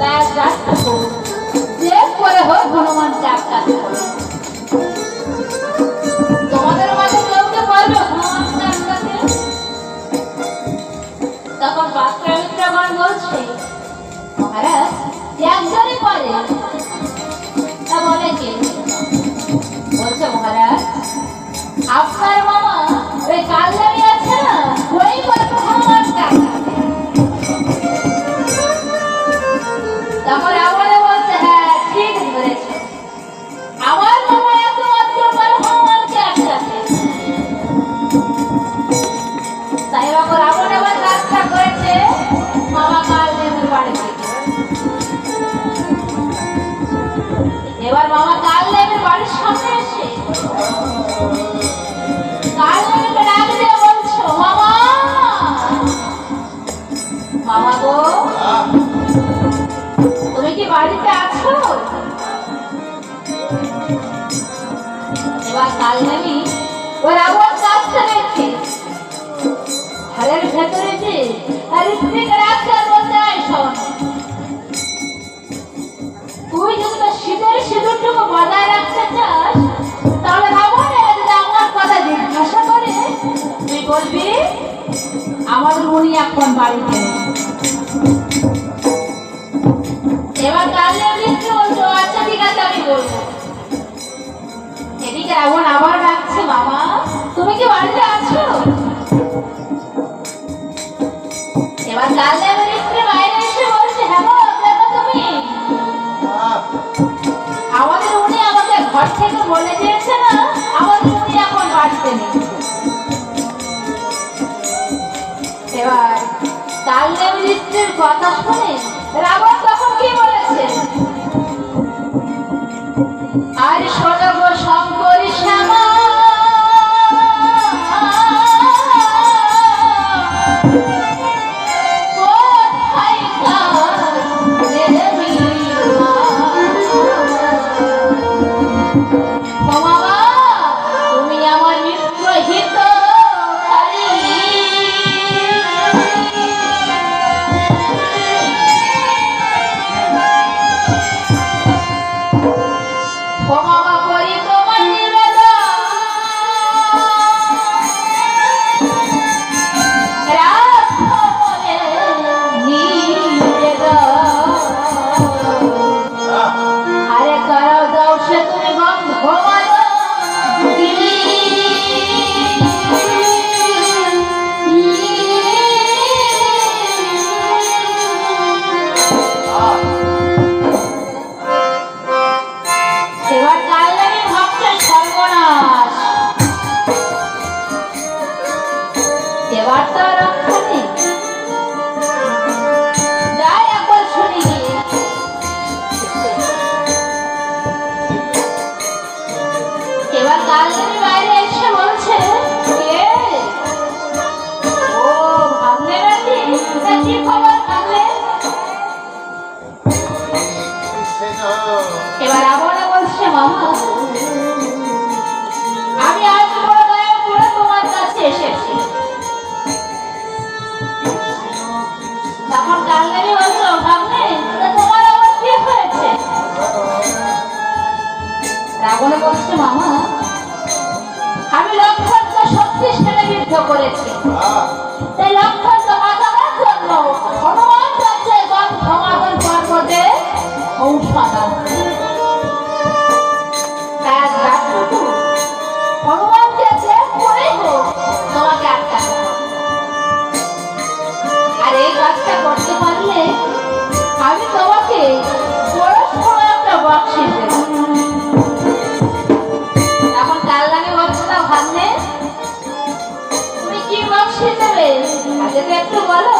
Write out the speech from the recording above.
তাই রাস্তা যে করে হোক হনুমানকে আটকাতে তুমি কি বাড়িতে আছো? এবার কাল নেমি ওই রাবণ কাজটা রেখে ঘরের ভেতরে যে আর স্ত্রীকে রাখতে বলতে শোন। তুই যদি তোর শীতের সিঁদুরটুকু বজায় রাখতে চাস, তাহলে এরা যদি আমার কথা জিজ্ঞাসা করে, তুই বলবি আমাদের উনি এখন বাড়িতে। এবার কালে বৃষ্টি বলছো আচ্ছা ঠিক আছে, আমি বলব। এদিকে রাবণ আবার ডাকছে মামা তুমি কি বাড়িতে আছো? এবার কালে বৃষ্টি বাইরে এসে বলছে হ্যাঁ দেখো তুমি। আমাদের উনি আমাকে ঘর থেকে বলে দিয়েছে না, আমাদের উনি এখন বাড়িতে নেই। এবার কালে বৃষ্টির কথা শুনে Você tá আমি আজ বড় দয়া করে তোমার কাছে এসেছি। তখন কালদানি বলছো ভাবলে তোমার আবার কি হয়েছে? রাবণ বলছে মামা আমি লক্ষণকে শক্তিশালী বিদ্ধ করেছি। সেই না